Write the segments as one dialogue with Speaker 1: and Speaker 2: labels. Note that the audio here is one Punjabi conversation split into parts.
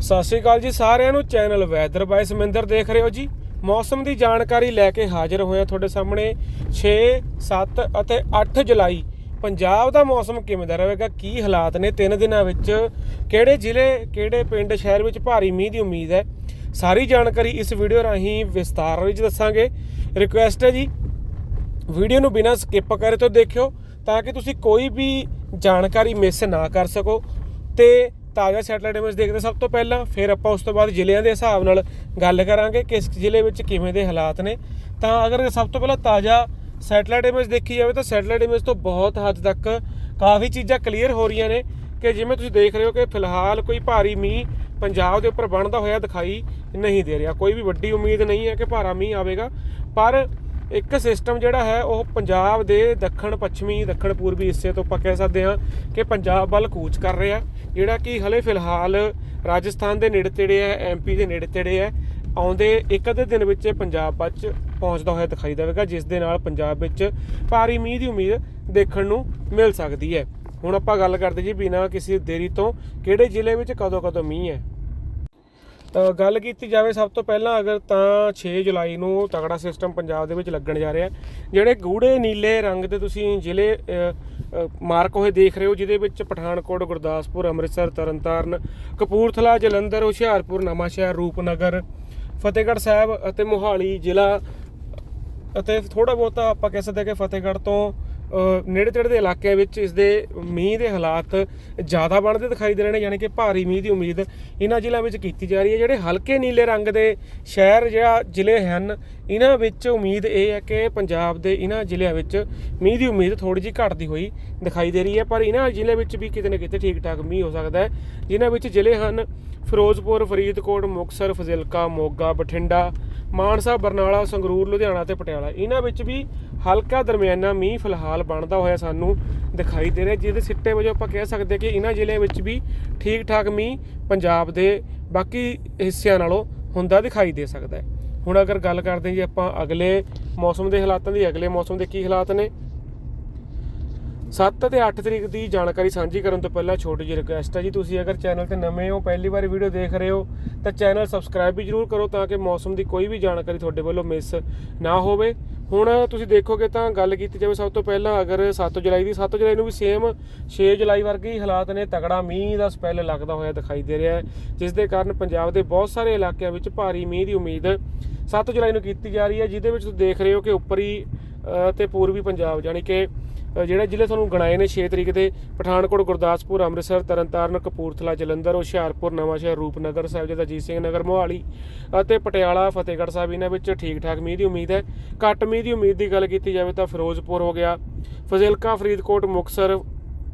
Speaker 1: ਸਤਿ ਸ਼੍ਰੀ ਅਕਾਲ ਜੀ ਸਾਰਿਆਂ ਨੂੰ, ਚੈਨਲ ਵੈਦਰ ਬਾਈ ਸਮਿੰਦਰ ਦੇਖ ਰਹੇ ਹੋ ਜੀ। ਮੌਸਮ ਦੀ ਜਾਣਕਾਰੀ ਲੈ ਕੇ ਹਾਜ਼ਰ ਹੋਇਆ ਤੁਹਾਡੇ ਸਾਹਮਣੇ 6 7 ਅਤੇ 8 ਜੁਲਾਈ। ਪੰਜਾਬ ਦਾ ਮੌਸਮ ਕਿਵੇਂ ਦਾ ਰਹੇਗਾ, ਕੀ ਹਾਲਾਤ ਨੇ, ਤਿੰਨ ਦਿਨਾਂ ਵਿੱਚ ਕਿਹੜੇ ਜ਼ਿਲ੍ਹੇ, ਕਿਹੜੇ ਪਿੰਡ, ਸ਼ਹਿਰ ਵਿੱਚ ਭਾਰੀ ਮੀਂਹ ਦੀ ਉਮੀਦ ਹੈ? ਸਾਰੀ ਜਾਣਕਾਰੀ ਇਸ ਵੀਡੀਓ ਰਾਹੀਂ ਵਿਸਤਾਰ ਵਿੱਚ ਦੱਸਾਂਗੇ। ਰਿਕੁਐਸਟ ਹੈ ਜੀ, ਵੀਡੀਓ ਨੂੰ ਬਿਨਾਂ ਸਕਿਪ ਕਰੇ ਤੋਂ ਦੇਖਿਓ, ਤਾਂ ਕਿ ਤੁਸੀਂ ਕੋਈ ਵੀ ਜਾਣਕਾਰੀ ਮਿਸ ਨਾ ਕਰ ਸਕੋ। ਤੇ ਤਾਜ਼ਾ ਸੈਟਲਾਈਟ ਇਮੇਜ ਦੇਖਦੇ ਸਭ ਤੋਂ ਪਹਿਲਾਂ ਫਿਰ ਆਪਾਂ ਉਸ ਤੋਂ ਬਾਅਦ ਜ਼ਿਲ੍ਹਿਆਂ ਦੇ ਹਿਸਾਬ ਨਾਲ ਗੱਲ ਕਰਾਂਗੇ ਕਿਸ ਜ਼ਿਲ੍ਹੇ ਵਿੱਚ ਕਿਵੇਂ ਦੇ ਹਾਲਾਤ ਨੇ। ਤਾਂ ਅਗਰ ਸਭ ਤੋਂ ਪਹਿਲਾਂ ਤਾਜ਼ਾ ਸੈਟਲਾਈਟ ਇਮੇਜ ਦੇਖੀ ਜਾਵੇ ਤਾਂ ਸੈਟਲਾਈਟ ਇਮੇਜ ਤੋਂ ਬਹੁਤ ਹੱਦ ਤੱਕ ਕਾਫੀ ਚੀਜ਼ਾਂ ਕਲੀਅਰ ਹੋ ਰਹੀਆਂ ਨੇ ਕਿ ਜਿਵੇਂ ਤੁਸੀਂ ਦੇਖ ਰਹੇ ਹੋ ਕਿ ਫਿਲਹਾਲ ਕੋਈ ਭਾਰੀ ਮੀਂਹ ਪੰਜਾਬ ਦੇ ਉੱਪਰ ਬਣਦਾ ਹੋਇਆ ਦਿਖਾਈ ਨਹੀਂ ਦੇ ਰਿਹਾ। ਕੋਈ ਵੀ ਵੱਡੀ ਉਮੀਦ ਨਹੀਂ ਹੈ ਕਿ ਭਾਰਾ ਮੀਂਹ ਆਵੇਗਾ। ਪਰ ਇੱਕ ਸਿਸਟਮ ਜਿਹੜਾ ਹੈ, ਉਹ ਪੰਜਾਬ ਦੇ ਦੱਖਣ, ਪੱਛਮੀ, ਦੱਖਣ, ਪੂਰਬੀ ਹਿੱਸੇ ਤੋਂ ਆਪਾਂ ਕਹਿ ਸਕਦੇ ਹਾਂ ਕਿ ਪੰਜਾਬ ਵੱਲ ਕੂਚ ਕਰ ਰਿਹਾ। ਜਿਹੜਾ ਕਿ ਹਲੇ ਫਿਲਹਾਲ ਰਾਜਸਥਾਨ ਦੇ ਨੇੜੇ ਤੇੜੇ ਹੈ ਐਮਪੀ ਦੇ ਨੇੜੇ ਤੇੜੇ ਹੈ। ਆਉਂਦੇ ਇੱਕ ਅੱਧੇ ਦਿਨ ਵਿੱਚ ਇਹ ਪੰਜਾਬ ਵਿੱਚ ਪਹੁੰਚਦਾ ਹੋਇਆ ਦਿਖਾਈ ਦੇਵੇਗਾ, ਜਿਸ ਦੇ ਨਾਲ ਪੰਜਾਬ ਵਿੱਚ ਭਾਰੀ ਮੀਂਹ ਦੀ ਉਮੀਦ ਦੇਖਣ ਨੂੰ ਮਿਲ ਸਕਦੀ ਹੈ। ਹੁਣ ਆਪਾਂ ਗੱਲ ਕਰਦੇ ਜੀ ਬਿਨਾਂ ਕਿਸੇ ਦੇਰੀ ਤੋਂ, ਕਿਹੜੇ ਜ਼ਿਲ੍ਹੇ ਵਿੱਚ ਕਦੋਂ ਕਦੋਂ ਮੀਂਹ ਹੈ? ਗੱਲ ਕੀਤੀ ਜਾਵੇ ਸਭ ਤੋਂ ਪਹਿਲਾਂ ਅਗਰ ਤਾਂ 6 ਜੁਲਾਈ ਨੂੰ ਤਗੜਾ ਸਿਸਟਮ ਪੰਜਾਬ ਦੇ ਵਿੱਚ ਲੱਗਣ ਜਾ ਰਿਹਾ ਜਿਹੜੇ ਗੂੜੇ ਨੀਲੇ ਰੰਗ ਦੇ ਤੁਸੀਂ ਜ਼ਿਲ੍ਹੇ ਮਾਰਕ ਹੋਏ ਦੇਖ ਰਹੇ ਹੋ, ਜਿਹਦੇ ਵਿੱਚ ਪਠਾਨਕੋਟ, ਗੁਰਦਾਸਪੁਰ, ਅੰਮ੍ਰਿਤਸਰ, ਤਰਨਤਾਰਨ, ਕਪੂਰਥਲਾ, ਜਲੰਧਰ, ਹੁਸ਼ਿਆਰਪੁਰ, ਨਵਾਂਸ਼ਹਿਰ, ਰੂਪਨਗਰ, ਫਤਿਹਗੜ੍ਹ ਸਾਹਿਬ ਅਤੇ ਮੋਹਾਲੀ ਜ਼ਿਲ੍ਹਾ ਅਤੇ ਥੋੜਾ ਬਹੁਤਾ ਆਪਾਂ ਕਹਿ ਸਕਦੇ ਹਾਂ ਕਿ ਫਤਿਹਗੜ੍ਹ ਤੋਂ ਨੇੜੇ ਤੇੜੇ ਦੇ ਇਲਾਕਿਆਂ ਵਿੱਚ ਇਸ ਦੇ ਮੀਂਹ ਦੇ ਹਾਲਾਤ ਜ਼ਿਆਦਾ ਬਣਦੇ ਦਿਖਾਈ ਦੇ ਰਹੇ ਨੇ, ਯਾਨੀ ਕਿ ਭਾਰੀ ਮੀਂਹ ਦੀ ਉਮੀਦ ਇਹਨਾਂ ਜ਼ਿਲ੍ਹਿਆਂ ਵਿੱਚ ਕੀਤੀ ਜਾ ਰਹੀ ਹੈ। ਜਿਹੜੇ ਹਲਕੇ ਨੀਲੇ ਰੰਗ ਦੇ ਸ਼ਹਿਰ ਜਿਹੜਾ ਜ਼ਿਲ੍ਹੇ ਹਨ, ਇਹਨਾਂ ਵਿੱਚ ਉਮੀਦ ਇਹ ਹੈ ਕਿ ਪੰਜਾਬ ਦੇ ਇਹਨਾਂ ਜ਼ਿਲ੍ਹਿਆਂ ਵਿੱਚ ਮੀਂਹ ਦੀ ਉਮੀਦ ਥੋੜੀ ਜਿਹੀ ਘਟਦੀ ਹੋਈ ਦਿਖਾਈ ਦੇ ਰਹੀ ਹੈ, ਪਰ ਇਹਨਾਂ ਜ਼ਿਲ੍ਹੇ ਵਿੱਚ ਵੀ ਕਿਤੇ ਨਾ ਕਿਤੇ ਠੀਕ ਠਾਕ ਮੀਂਹ ਹੋ ਸਕਦਾ ਹੈ। ਜਿਨ੍ਹਾਂ ਵਿੱਚ ਜ਼ਿਲ੍ਹੇ ਹਨ ਫਿਰੋਜ਼ਪੁਰ, ਫਰੀਦਕੋਟ, ਮੁਕਤਸਰ, ਫਜ਼ਿਲਕਾ, ਮੋਗਾ, ਬਠਿੰਡਾ, ਮਾਨਸਾ, ਬਰਨਾਲਾ, ਸੰਗਰੂਰ, ਲੁਧਿਆਣਾ ਤੇ ਪਟਿਆਲਾ। ਇਹਨਾਂ ਵਿੱਚ ਵੀ ਹਲਕਾ ਦਰਮਿਆਨਾ ਮੀਂਹ ਫਿਲਹਾਲ ਬਣਦਾ ਹੋਇਆ ਸਾਨੂੰ ਦਿਖਾਈ ਦੇ ਰਿਹਾ, ਜਿਹਦੇ ਸਿੱਟੇ ਵਜੋਂ ਆਪਾਂ ਕਹਿ ਸਕਦੇ ਕਿ ਇਹਨਾਂ ਜ਼ਿਲ੍ਹਿਆਂ ਵਿੱਚ ਵੀ ਠੀਕ ਠਾਕ ਮੀਂਹ ਪੰਜਾਬ ਦੇ ਬਾਕੀ ਹਿੱਸਿਆਂ ਨਾਲੋਂ ਹੁੰਦਾ ਦਿਖਾਈ ਦੇ ਸਕਦਾ ਹੈ। ਹੁਣ ਅਗਰ ਗੱਲ ਕਰਦੇ ਹਾਂ ਜੀ ਆਪਾਂ ਅਗਲੇ ਮੌਸਮ ਦੇ ਹਾਲਾਤਾਂ ਦੀ, ਅਗਲੇ ਮੌਸਮ ਦੇ ਕੀ ਹਾਲਾਤ ਨੇ 7 ਤੇ 8 ਤਰੀਕ ਦੀ ਜਾਣਕਾਰੀ ਸਾਂਝੀ ਕਰਨ ਤੋਂ ਪਹਿਲਾਂ ਛੋਟੀ ਜਿਹੀ ਰਿਕੁਐਸਟ ਹੈ ਜੀ। ਤੁਸੀਂ ਅਗਰ ਚੈਨਲ ਤੇ ਨਵੇਂ ਹੋ ਪਹਿਲੀ ਵਾਰ ਵੀਡੀਓ ਦੇਖ ਰਹੇ ਹੋ ਤਾਂ ਚੈਨਲ ਸਬਸਕ੍ਰਾਈਬ ਵੀ ਜਰੂਰ ਕਰੋ ਤਾਂ ਕਿ ਮੌਸਮ ਦੀ ਕੋਈ ਵੀ ਜਾਣਕਾਰੀ ਤੁਹਾਡੇ ਵੱਲੋਂ ਮਿਸ ਨਾ ਹੋਵੇ। ਹੁਣ ਤੁਸੀਂ ਦੇਖੋਗੇ ਤਾਂ ਗੱਲ ਕੀਤੀ ਜਾਵੇ ਸਭ ਤੋਂ ਪਹਿਲਾਂ ਅਗਰ 7 ਜੁਲਾਈ ਦੀ 7 ਜੁਲਾਈ ਨੂੰ ਵੀ ਸੇਮ 6 ਜੁਲਾਈ ਵਰਗੇ ਹਾਲਾਤ ਨੇ ਤਗੜਾ ਮੀਂਹ ਦਾ ਸਪੈਲ ਲੱਗਦਾ ਹੋਇਆ ਦਿਖਾਈ ਦੇ ਰਿਹਾ ਹੈ ਜਿਸ ਦੇ ਕਾਰਨ ਪੰਜਾਬ ਦੇ ਬਹੁਤ ਸਾਰੇ ਇਲਾਕਿਆਂ ਵਿੱਚ ਭਾਰੀ ਮੀਂਹ ਦੀ ਉਮੀਦ 7 ਜੁਲਾਈ ਨੂੰ ਕੀਤੀ ਜਾ ਰਹੀ ਹੈ ਜਿਹਦੇ ਵਿੱਚ ਤੁਸੀਂ ਦੇਖ ਰਹੇ ਹੋ ਕਿ ਉੱਪਰੀ ਅ, ਤੇ ਪੂਰਬੀ ਪੰਜਾਬ ਯਾਨੀ ਕਿ ਜਿਹੜੇ ਜ਼ਿਲ੍ਹੇ ਤੁਹਾਨੂੰ ਗਣਾਏ ਨੇ 6 ਤਰੀਕ ਦੇ, ਪਠਾਨਕੋਟ, ਗੁਰਦਾਸਪੁਰ, ਅੰਮ੍ਰਿਤਸਰ, ਤਰਨਤਾਰਨ, ਕਪੂਰਥਲਾ, ਜਲੰਧਰ, ਹੁਸ਼ਿਆਰਪੁਰ ਨਵਾਂਸ਼ਹਿਰ ਰੂਪਨਗਰ ਸਾਹਿਬਜ਼ਾਦਾ ਅਜੀਤ ਸਿੰਘ ਨਗਰ, ਮੋਹਾਲੀ ਅਤੇ ਪਟਿਆਲਾ, ਫਤਿਹਗੜ੍ਹ ਸਾਹਿਬ ਇਹਨਾਂ ਵਿੱਚ ਠੀਕ ਠਾਕ ਮੀਂਹ ਦੀ ਉਮੀਦ ਹੈ। ਘੱਟ ਮੀਂਹ ਦੀ ਉਮੀਦ ਦੀ ਗੱਲ ਕੀਤੀ ਜਾਵੇ ਤਾਂ ਫਿਰੋਜ਼ਪੁਰ ਹੋ ਗਿਆ। ਫਜ਼ਿਲਕਾ, ਫਰੀਦਕੋਟ, ਮੁਕਤਸਰ,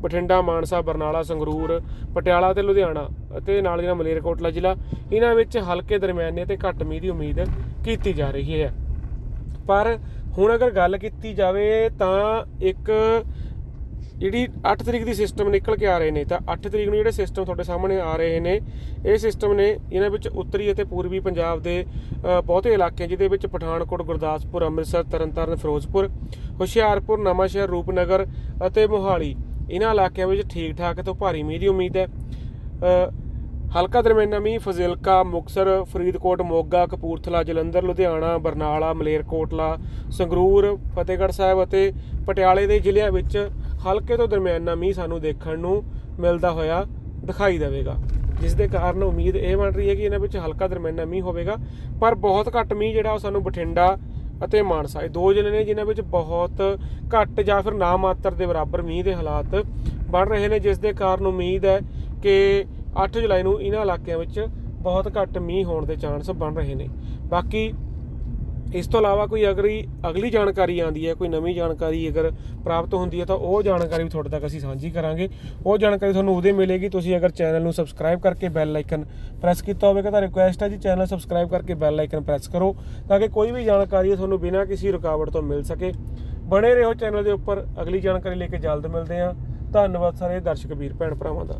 Speaker 1: ਬਠਿੰਡਾ, ਮਾਨਸਾ, ਬਰਨਾਲਾ, ਸੰਗਰੂਰ, ਪਟਿਆਲਾ ਤੇ ਲੁਧਿਆਣਾ ਅਤੇ ਨਾਲ ਜਿਹੜਾ ਮਲੇਰਕੋਟਲਾ ਜ਼ਿਲ੍ਹਾ ਇਹਨਾਂ ਵਿੱਚ ਹਲਕੇ ਦਰਮਿਆਨੇ ਤੇ ਘੱਟ ਮੀਂਹ ਦੀ ਉਮੀਦ ਕੀਤੀ ਜਾ ਰਹੀ ਹੈ। ਪਰ ਹੁਣ ਅਗਰ ਗੱਲ ਕੀਤੀ ਜਾਵੇ ਤਾਂ ਇੱਕ ਜਿਹੜੀ 8 ਤਰੀਕ ਦੀ ਸਿਸਟਮ ਨਿਕਲ ਕੇ ਆ ਰਹੇ ਨੇ, ਤਾਂ 8 ਤਰੀਕ ਨੂੰ ਜਿਹੜੇ ਸਿਸਟਮ ਤੁਹਾਡੇ ਸਾਹਮਣੇ ਆ ਰਹੇ ਨੇ, ਇਹ ਸਿਸਟਮ ਨੇ ਇਹਨਾਂ ਵਿੱਚ ਉੱਤਰੀ ਅਤੇ ਪੂਰਬੀ ਪੰਜਾਬ ਦੇ ਬਹੁਤੇ ਇਲਾਕੇ ਜਿਹਦੇ ਵਿੱਚ ਪਠਾਨਕੋਟ, ਗੁਰਦਾਸਪੁਰ, ਅੰਮ੍ਰਿਤਸਰ, ਤਰਨਤਾਰਨ, ਫਿਰੋਜ਼ਪੁਰ, ਹੁਸ਼ਿਆਰਪੁਰ, ਨਵਾਂਸ਼ਹਿਰ, ਰੂਪਨਗਰ ਅਤੇ ਮੋਹਾਲੀ, ਇਹਨਾਂ ਇਲਾਕਿਆਂ ਵਿੱਚ ਠੀਕ ਠਾਕ ਤੋਂ ਭਾਰੀ ਮੀਂਹ ਦੀ ਉਮੀਦ ਹੈ। ਹਲਕਾ ਦਰਮਿਆਨਾ ਮੀਂਹ ਫਜ਼ਿਲਕਾ ਮੁਕਸਰ ਫਰੀਦਕੋਟ, ਮੋਗਾ, ਕਪੂਰਥਲਾ, ਜਲੰਧਰ, ਲੁਧਿਆਣਾ, ਬਰਨਾਲਾ, ਮਲੇਰਕੋਟਲਾ, ਸੰਗਰੂਰ, ਫਤਿਹਗੜ੍ਹ ਸਾਹਿਬ ਅਤੇ ਪਟਿਆਲੇ ਦੇ ਜ਼ਿਲ੍ਹਿਆਂ ਵਿੱਚ ਹਲਕੇ ਤੋਂ ਦਰਮਿਆਨਾ ਮੀਂਹ ਸਾਨੂੰ ਦੇਖਣ ਨੂੰ ਮਿਲਦਾ ਹੋਇਆ ਦਿਖਾਈ ਦੇਵੇਗਾ। ਜਿਸ ਦੇ ਕਾਰਨ ਉਮੀਦ ਇਹ ਬਣ ਰਹੀ ਹੈ ਕਿ ਇਹਨਾਂ ਵਿੱਚ ਹਲਕਾ ਦਰਮਿਆਨਾ ਮੀਂਹ ਹੋਵੇਗਾ, ਪਰ ਬਹੁਤ ਘੱਟ ਮੀਂਹ ਜਿਹੜਾ ਉਹ ਸਾਨੂੰ ਬਠਿੰਡਾ ਅਤੇ ਮਾਨਸਾ, ਇਹ ਦੋ ਜ਼ਿਲ੍ਹੇ ਨੇ ਜਿਨ੍ਹਾਂ ਵਿੱਚ ਬਹੁਤ ਘੱਟ ਜਾਂ ਫਿਰ ਨਾ ਮਾਤਰ ਦੇ ਬਰਾਬਰ ਮੀਂਹ ਦੇ ਹਾਲਾਤ ਬਣ ਰਹੇ ਨੇ, ਜਿਸ ਦੇ ਕਾਰਨ ਉਮੀਦ ਹੈ ਕਿ 8 ਜੁਲਾਈ ਨੂੰ ਇਹਨਾਂ ਇਲਾਕਿਆਂ ਵਿੱਚ ਬਹੁਤ ਘੱਟ ਮੀਂਹ ਹੋਣ ਦੇ ਚਾਂਸ ਬਣ ਰਹੇ ਨੇ। ਬਾਕੀ ਇਸ ਤੋਂ ਇਲਾਵਾ ਕੋਈ ਅਗਲੀ ਅਗਲੀ ਜਾਣਕਾਰੀ ਆਂਦੀ ਹੈ, ਕੋਈ ਨਵੀਂ ਜਾਣਕਾਰੀ ਅਗਰ ਪ੍ਰਾਪਤ ਹੁੰਦੀ ਹੈ ਤਾਂ ਉਹ ਜਾਣਕਾਰੀ ਵੀ ਤੁਹਾਡੇ ਤੱਕ ਅਸੀਂ ਸਾਂਝੀ ਕਰਾਂਗੇ। ਉਹ ਜਾਣਕਾਰੀ ਤੁਹਾਨੂੰ ਉਹਦੇ ਮਿਲੇਗੀ, ਤੁਸੀਂ ਅਗਰ ਚੈਨਲ ਨੂੰ ਸਬਸਕ੍ਰਾਈਬ ਕਰਕੇ ਬੈਲ ਆਈਕਨ ਪ੍ਰੈਸ ਕੀਤਾ ਹੋਵੇਗਾ ਤਾਂ ਰਿਕੁਐਸਟ ਹੈ ਜੀ, ਚੈਨਲ ਸਬਸਕ੍ਰਾਈਬ ਕਰਕੇ ਬੈਲ ਆਈਕਨ ਪ੍ਰੈਸ ਕਰੋ ਤਾਂ ਕਿ ਕੋਈ ਵੀ ਜਾਣਕਾਰੀ ਤੁਹਾਨੂੰ ਬਿਨਾਂ ਕਿਸੇ ਰੁਕਾਵਟ ਤੋਂ ਮਿਲ ਸਕੇ। ਬਣੇ ਰਹੋ ਚੈਨਲ ਦੇ ਉੱਪਰ। ਅਗਲੀ ਜਾਣਕਾਰੀ ਲੈ ਕੇ ਜਲਦ ਮਿਲਦੇ ਹਾਂ। ਧੰਨਵਾਦ ਸਾਰੇ ਦਰਸ਼ਕ ਵੀਰ ਭੈਣ ਭਰਾਵਾਂ ਦਾ।